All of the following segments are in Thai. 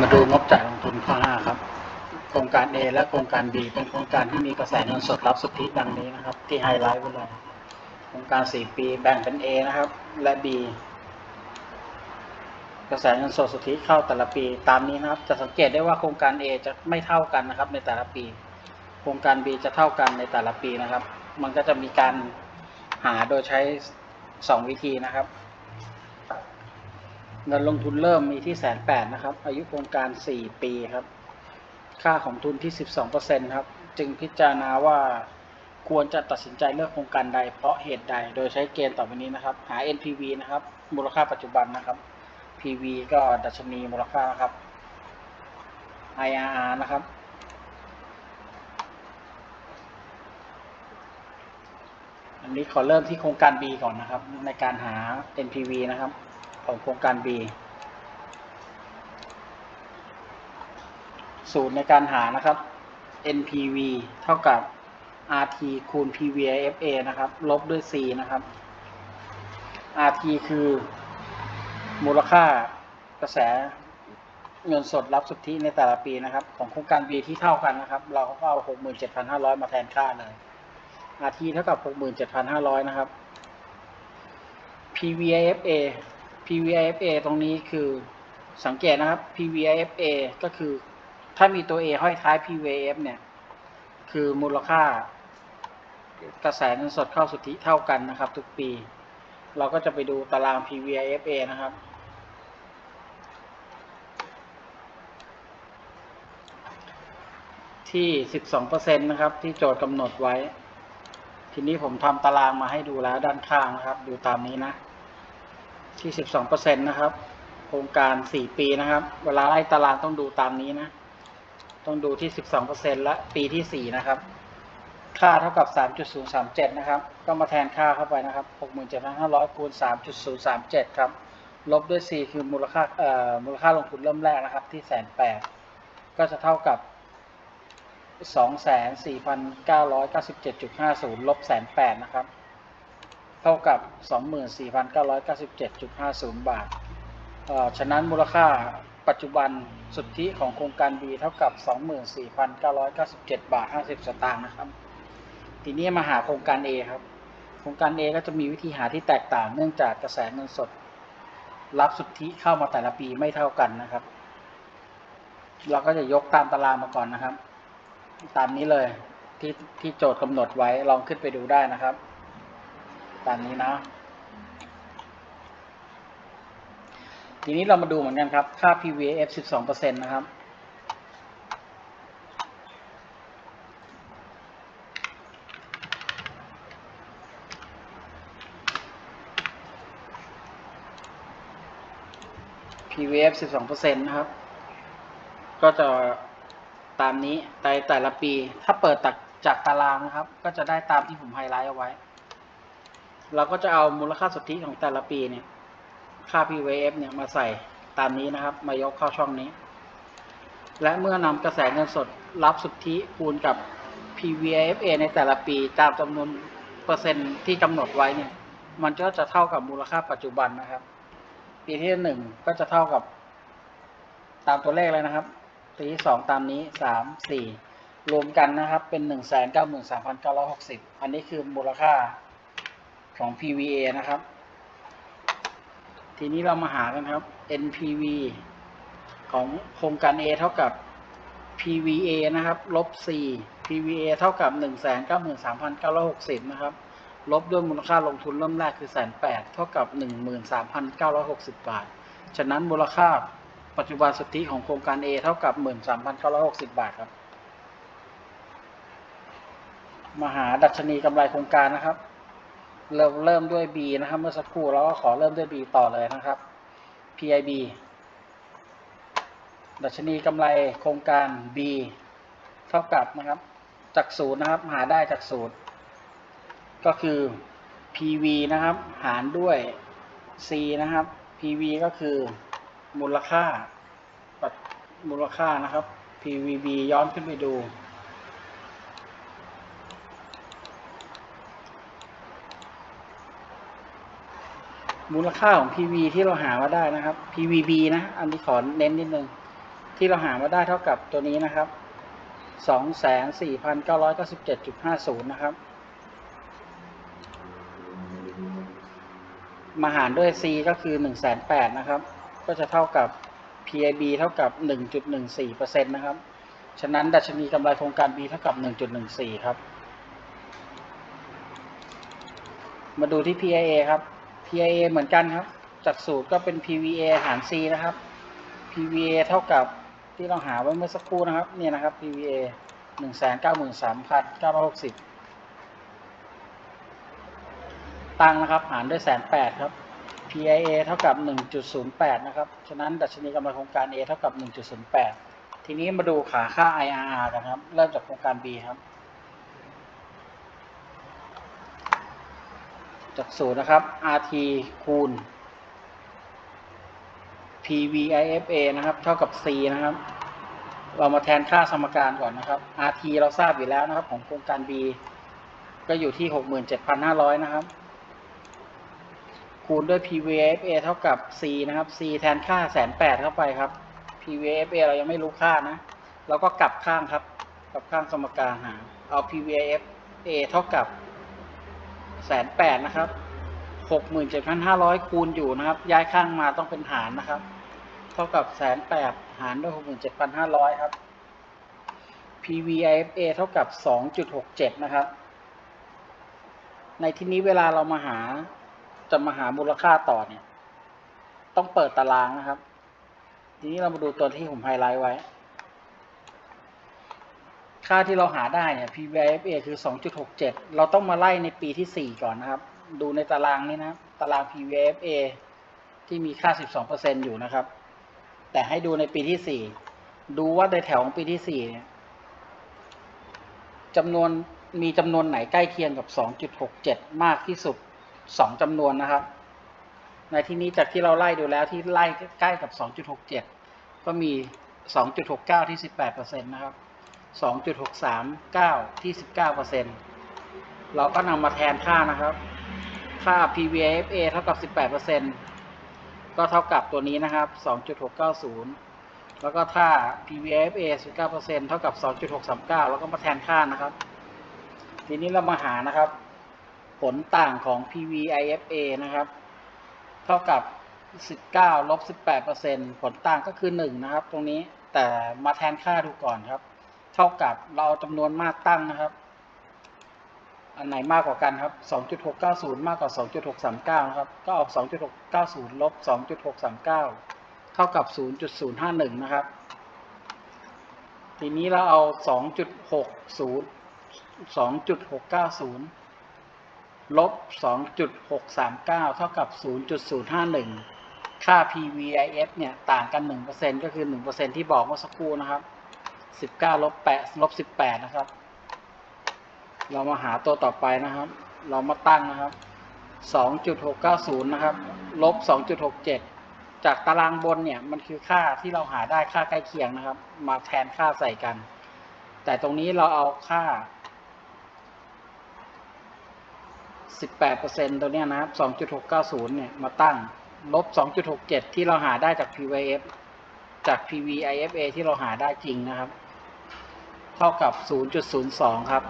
มาดูงบจ่ายลงทุนข้อ5ครับ โครงการ A และโครงการ B เป็นโครงการที่มีกระแสเงินสดรับสุทธิดังนี้นะครับ ที่ไฮไลท์ไว้เลยโครงการ 4 ปีแบ่งเป็น A นะครับ และ B กระแสเงินสดสุทธิเข้าแต่ละปี ตามนี้นะครับ จะสังเกตได้ว่าโครงการ A จะไม่เท่ากันนะครับ ในแต่ละปี โครงการ B จะเท่ากันในแต่ละปีนะครับ มันก็จะมีการหาโดยใช้ 2 วิธีนะครับ เงินลงทุนเริ่มมีที่แสนแปดนะครับ อายุโครงการ 4 ปีครับ ค่าของทุนที่ 12%ครับ จึงพิจารณาว่าควรจะตัดสินใจเลือกโครงการใดเพราะเหตุใด โดยใช้เกณฑ์ต่อไปนี้นะครับ หา NPV นะครับ มูลค่าปัจจุบันนะครับ PV ก็ดัชนีมูลค่านะครับ IRR นะครับ อันนี้ขอเริ่มที่โครงการ B ก่อนนะครับ ในการหา NPV นะครับ ของโครงการ B สูตรในการหานะครับ NPV เท่ากับ RT คูณ PVFA นะครับ ลบด้วย C นะครับ RT คือมูลค่ากระแสเงินสดรับสุทธิในแต่ละปีนะครับ ของโครงการ B ที่เท่ากันนะครับ เราก็เอา 67,500 มาแทนค่าเลย RT เท่ากับ 67,500 นะครับ PVIFA PVIFA ตรงนี้คือสังเกตนะครับ PVIFA ก็คือถ้ามีตัว A ห้อยท้าย PVF เนี่ย คือมูลค่ากระแสเงินสดเข้าสุทธิเท่ากันนะครับ ทุกปี เราก็จะไปดูตาราง PVIFA นะครับ ที่ 12%นะครับ ที่โจทย์กำหนดไว้ ทีนี้ผมทำตารางมาให้ดูแล้วด้านข้างนะครับ ดูตามนี้นะ ที่12%นะครับ โครงการ 4 ปีนะครับ เวลาไล่ตารางต้องดูตามนี้นะ ต้องดูที่ 12%และปีที่ 4 นะครับ ค่าเท่ากับ 3.037 นะครับ ก็มาแทนค่าเข้าไปนะครับ 67,500คูณ3.037 ครับ ลบด้วย C คือมูลค่าเอ่อมูลค่าลงทุนเริ่มแรกนะครับ ที่แสนแปดก็จะเท่ากับ24,997.50 ลบแสนแปดนะครับ เท่ากับ 24,997.50 บาทเอ่อฉะนั้นมูลค่าปัจจุบันสุทธิของโครงการ B เท่ากับ 24,997 บาท 50 สตางค์นะครับ ทีนี้มาหาโครงการ A ครับ โครงการ A ก็จะมีวิธีหาที่แตกต่างเนื่องจากกระแสเงินสด รับสุทธิเข้ามาแต่ละปีไม่เท่ากันนะครับ เราก็จะยกตามตารางมาก่อนนะครับ ตามนี้เลยที่ที่โจทย์กำหนดไว้ลองขึ้นไปดูได้นะครับ ตามนี้นะทีนี้เรามาดูเหมือนกันครับ ค่า PVF 12%นะครับ PVF 12%นะครับ ก็จะตามนี้ในแต่ละปี ถ้าเปิดจากจากตารางนะครับ ก็จะได้ตามที่ผมไฮไลท์เอาไว้ เราก็จะเอามูลค่าสุทธิของแต่ละปีเนี่ย ค่า PVF เนี่ยมาใส่ตามนี้นะครับ มายกเข้าช่องนี้ และเมื่อนำกระแสเงินสดรับสุทธิคูณกับ PVFA ในแต่ละปีตามจำนวนเปอร์เซ็นต์ที่กำหนดไว้เนี่ย มันก็จะเท่ากับมูลค่าปัจจุบันนะครับ ปีที่หนึ่งก็จะเท่ากับ ตามตัวเลขเลยนะครับ ปีที่สองตามนี้สามสี่รวมกันนะครับเป็นหนึ่งแสนเก้าหมื่นสามพันเก้าร้อยหกสิบอันนี้คือมูลค่า ของ PVA นะครับ ทีนี้เรามาหากันครับ NPV ของโครงการ A เท่ากับ PVA นะครับ ลบ C PVA เท่ากับ 1 9 3 3 9 6 0 นะครับ ลบด้วยมูลค่าลงทุนเริ่มแรกคือแสนแปดเท่ากับ 13,960 บาท ฉะนั้นมูลค่าปัจจุบันสุทธิของโครงการ A เท่ากับ 13,960 บาทครับ มาหาดัชนีกำไรโครงการนะครับ เริ่มเริ่มด้วย B นะครับ เมื่อสักครู่เราก็ขอเริ่มด้วย B ต่อเลยนะครับ PIB ดัชนีกำไรโครงการ B เท่ากับนะครับ จากศูนย์นะครับ หาได้จากศูนย์ก็คือ PV นะครับ หารด้วย C นะครับ PV ก็คือมูลค่าปัจมูลค่านะครับ PVB ย้อนขึ้นไปดู มูลค่าของ PV ที่เราหามาได้นะครับ PVB นะ อันนี้ขอเน้นนิดนึง ที่เราหามาได้เท่ากับตัวนี้นะครับสองแสนสี่พันเก้าร้อยเก้าสิบเจ็ดจุดห้าศูนย์นะครับ มาหารด้วย C ก็คือหนึ่งแสนแปดนะครับ ก็จะเท่ากับ PIB เท่ากับหนึ่งจุดหนึ่งสี่เปอร์เซ็นต์นะครับ ฉะนั้นดัชนีกำไรโครงการ B เท่ากับหนึ่งจุดหนึ่งสี่ครับ มาดูที่ PIA ครับ PIA เหมือนกันครับ จากสูตรก็เป็น PVA หาร C นะครับ PVA เท่ากับที่เราหาไว้เมื่อสักครู่นะครับ เนี่ยนะครับ PVA หนึ่งแสนเก้าหมื่นสามพันเก้าร้อยหกสิบตังค์นะครับ หารด้วยแสนแปดครับ PIA เท่ากับหนึ่งจุดศูนย์แปดนะครับ ฉะนั้นดัชนีกำไรโครงการ A เท่ากับหนึ่งจุดศูนย์แปดทีนี้มาดูขาค่า IRR กันครับ เริ่มจากโครงการ B ครับ จากสูตรนะครับ RT คูณ PVIFA นะครับ เท่ากับ C นะครับ เรามาแทนค่าสมการก่อนนะครับ RT เราทราบอยู่แล้วนะครับ ของโครงการ B ก็อยู่ที่ 67,500 นะครับ คูณด้วย PVFA เท่ากับ C นะครับ C แทนค่าแสนแปดเข้าไปครับ PVFA เรายังไม่รู้ค่านะ เราก็กลับข้างครับ กลับข้างสมการหา เอา PVFA เท่ากับ แสนแปดนะครับหกหมื่นเจ็ดพันห้าร้อยคูณอยู่นะครับ ย้ายข้างมาต้องเป็นหารนะครับ เท่ากับแสนแปดหารด้วยหกหมื่นเจ็ดพันห้าร้อยครับ PVIFA เท่ากับสองจุดหกเจ็ดนะครับ ในที่นี้เวลาเรามาหาจะมาหามูลค่าต่อเนี่ย ต้องเปิดตารางนะครับ ทีนี้เรามาดูตัวที่ผมไฮไลท์ไว้ ค่าที่เราหาได้เนี่ย PVIFA คือ 2.67 เราต้องมาไล่ในปีที่ 4 ก่อนนะครับ ดูในตารางนี้นะ ตาราง PVFA ที่มีค่า 12%อยู่นะครับ แต่ให้ดูในปีที่ 4 ดูว่าในแถวของปีที่ 4 เนี่ยจำนวนมีจำนวนไหนใกล้เคียงกับ 2.67 มากที่สุด 2จำนวนนะครับ ในที่นี้จากที่เราไล่ดูแล้วที่ไล่ใกล้กับ 2.67 ก็มี 2.69 ที่ 18%นะครับ 2.639 ที่ 19%เราก็นำมาแทนค่านะครับ ค่า PVFA เท่ากับ 18%ก็เท่ากับตัวนี้นะครับ 2.690 แล้วก็ถ้า PVFA 19%เท่ากับ 2.639 แล้วก็มาแทนค่านะครับ ทีนี้เรามาหานะครับ ผลต่างของ PVIFA นะครับ เท่ากับ 19ลบ18%ผลต่างก็คือ 1 นะครับ ตรงนี้แต่มาแทนค่าดูก่อนครับ เท่ากับเราเอาจำนวนมากตั้งนะครับ อันไหนมากกว่ากันครับ 2.690 มากกว่า 2.639 นะครับ ก็ออก2.690 ลบ 2.639 เท่ากับ 0.051 นะครับ ทีนี้เราเอา 2.60 2.690 ลบ 2.639 เท่ากับ 0.051 ค่า PVIF เนี่ย ต่างกัน 1%ก็คือ 1%ที่บอกเมื่อสักครู่นะครับ 19ลบ8ลบ18 นะครับ เรามาหาตัวต่อไปนะครับ เรามาตั้งนะครับ 2.690 นะครับ ลบ 2.67 จากตารางบนเนี่ย มันคือค่าที่เราหาได้ค่าใกล้เคียงนะครับ มาแทนค่าใส่กัน แต่ตรงนี้เราเอาค่า 18%ตัวเนี้ยนะครับ 2.690 เนี่ย มาตั้ง ลบ 2.67 ที่เราหาได้จาก PVF จาก PVIFA ที่เราหาได้จริงนะครับ เท่ากับ 0.02 ครับ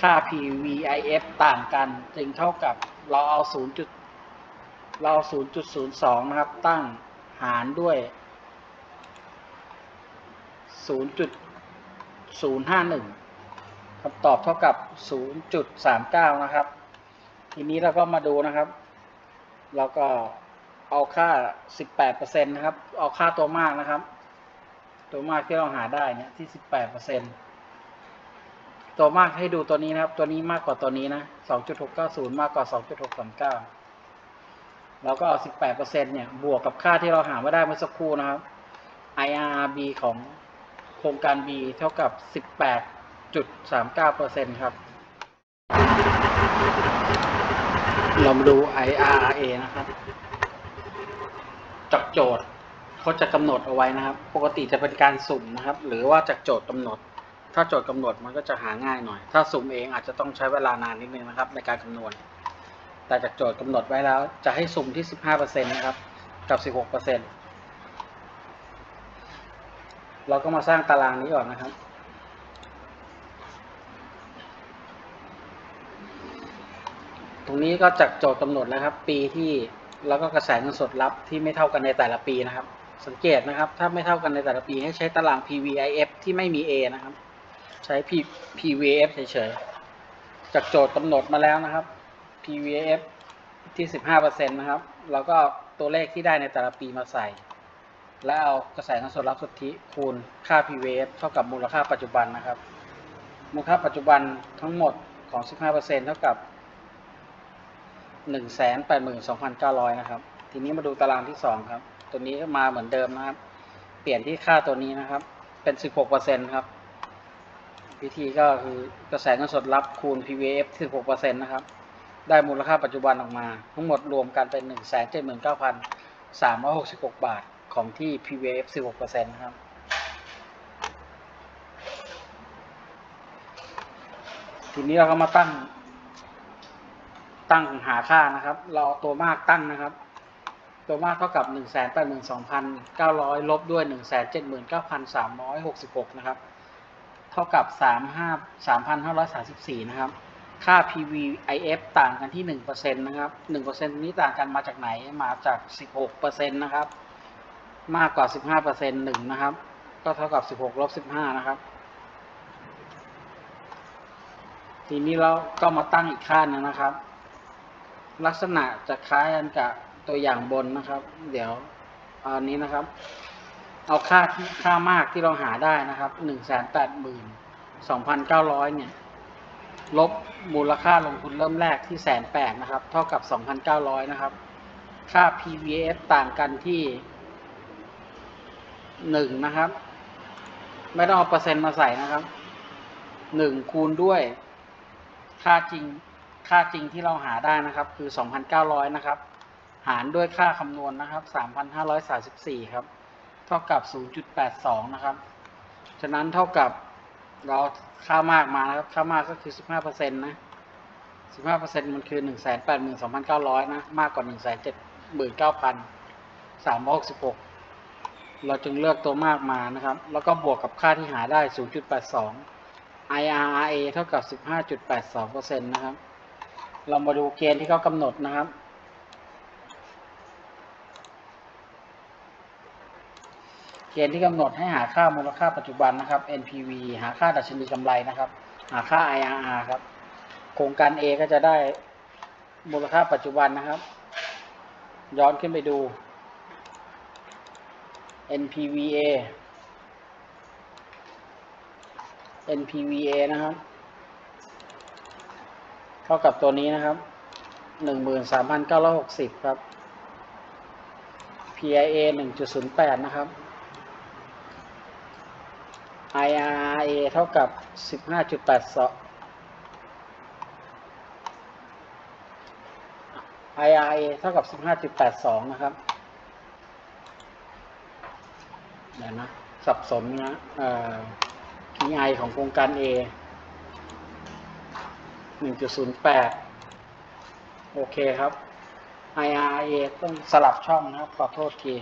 ค่า PVIF ต่างกัน จึงเท่ากับเราเอา 0. เรา 0.02 นะครับ ตั้งหารด้วย 0.051คำตอบเท่ากับ 0.39 นะครับ ทีนี้เราก็มาดูนะครับเราก็เอาค่า 18%นะครับ เอาค่าตัวมากนะครับ ตัวมากที่เราหาได้เนี่ยที่ 18% ตัวมากให้ดูตัวนี้นะครับ ตัวนี้มากกว่าตัวนี้นะ 2.690 มากกว่า 2.639 แล้วก็เอา 18%เนี่ย บวกกับค่าที่เราหามาได้เมื่อสักครู่นะครับ IRRB ของโครงการ B เท่ากับ 18.39%ครับ เรามาดู IRA นะครับจากโจทย์เขาจะกำหนดเอาไว้นะครับ ปกติจะเป็นการสุ่มนะครับ หรือว่าจากโจทย์กำหนด ถ้าโจทย์กำหนดมันก็จะหาง่ายหน่อย ถ้าสุ่มเองอาจจะต้องใช้เวลานานนิดนึงนะครับในการคำนวณ แต่จากโจทย์กำหนดไว้แล้วจะให้สุ่มที่ 15%นะครับ กับ 16%เราก็มาสร้างตารางนี้ก่อนนะครับ ตรงนี้ก็จากโจทย์กำหนดแล้วครับ ปีที่แล้วก็กระแสเงินสดรับที่ไม่เท่ากันในแต่ละปีนะครับ สังเกตนะครับ ถ้าไม่เท่ากันในแต่ละปีให้ใช้ตาราง PVIF ที่ไม่มี A นะครับ ใช้ P PVF เฉยๆ จากโจทย์กำหนดมาแล้วนะครับ PVF ที่ 15%นะครับ เราก็ตัวเลขที่ได้ในแต่ละปีมาใส่ แล้วเอากระแสเงินสดรับสุทธิคูณค่า PVF เท่ากับมูลค่าปัจจุบันนะครับ มูลค่าปัจจุบันทั้งหมดของ 15%เท่ากับ 182,900 นะครับ ทีนี้มาดูตารางที่ 2 ครับ ตัวนี้ก็มาเหมือนเดิมนะครับ เปลี่ยนที่ค่าตัวนี้นะครับ เป็น 16%ครับ วิธีก็คือกระแสเงินสดรับคูณ PVF 16%นะครับ ได้มูลค่าปัจจุบันออกมา ทั้งหมดรวมกันเป็น 179,366 บาทของที่ PVF 16%นะครับทีนี้เราก็มาตั้ง ตั้งหาค่านะครับ เราเอาตัวมากตั้งนะครับ ตัวมากเท่ากับ182,900ลบด้วย 179,366 นะครับ เท่ากับ35 3,534 นะครับ ค่า PVIF ต่างกันที่ 1%นะครับ 1%นี้ต่างกันมาจากไหน มาจาก 16%นะครับ มากกว่า 15% 1 นะครับ ก็เท่ากับ 16ลบ15 นะครับ ทีนี้เราก็มาตั้งอีกค่านึงนะครับ ลักษณะจะคล้ายกันกับตัวอย่างบนนะครับ เดี๋ยวอันนี้นะครับ เอาค่าค่ามากที่เราหาได้นะครับหนึ่งแสนแปดหมื่นสองพันเก้าร้อยเนี่ย ลบมูลค่าลงทุนเริ่มแรกที่แสนแปดนะครับ เท่ากับสองพันเก้าร้อยนะครับ ค่า PVF ต่างกันที่หนึ่งนะครับ ไม่ต้องเอาเปอร์เซ็นต์มาใส่นะครับหนึ่งคูณด้วย ค่าจริงค่าจริงที่เราหาได้นะครับ คือ2,900นะครับ หารด้วยค่าคำนวณนะครับ3,534ครับ เท่ากับ 0.82 นะครับ ฉะนั้นเท่ากับเราค่ามากมานะครับ ค่ามากก็คือ 15%นะ 15%มันคือ 182,900 นะ มากกว่า 179,366 เราจึงเลือกตัวมากมานะครับ แล้วก็บวกกับค่าที่หาได้ 0.82 IRA เท่ากับ 15.82%นะครับ เรามาดูเกณฑ์ที่เขากำหนดนะครับ เกณฑ์ที่กำหนดให้หาค่ามูลค่าปัจจุบันนะครับ NPV หาค่าดัชนีกำไรนะครับ หาค่า IRR ครับ โครงการ A ก็จะได้มูลค่าปัจจุบันนะครับ ย้อนขึ้นไปดู NPVA NPVA นะครับ เท่ากับตัวนี้นะครับหนึ่งหมื่นสามพันเก้าร้อยหกสิบครับ PIA หนึ่งจุดศูนย์แปดนะครับ IRA เท่ากับสิบห้าจุดแปดสอง IRA เท่ากับสิบห้าจุดแปดสองนะครับ เดี๋ยวนะ สับสนนะเอ่อ PI ของโครงการ A 1.08 โอเคครับ IRA ต้องสลับช่องนะครับ ขอโทษที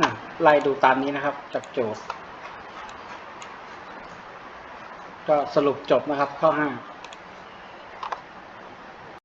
อะ ไล่ดูตามนี้นะครับจากโจทย์ ก็สรุปจบนะครับข้อห้า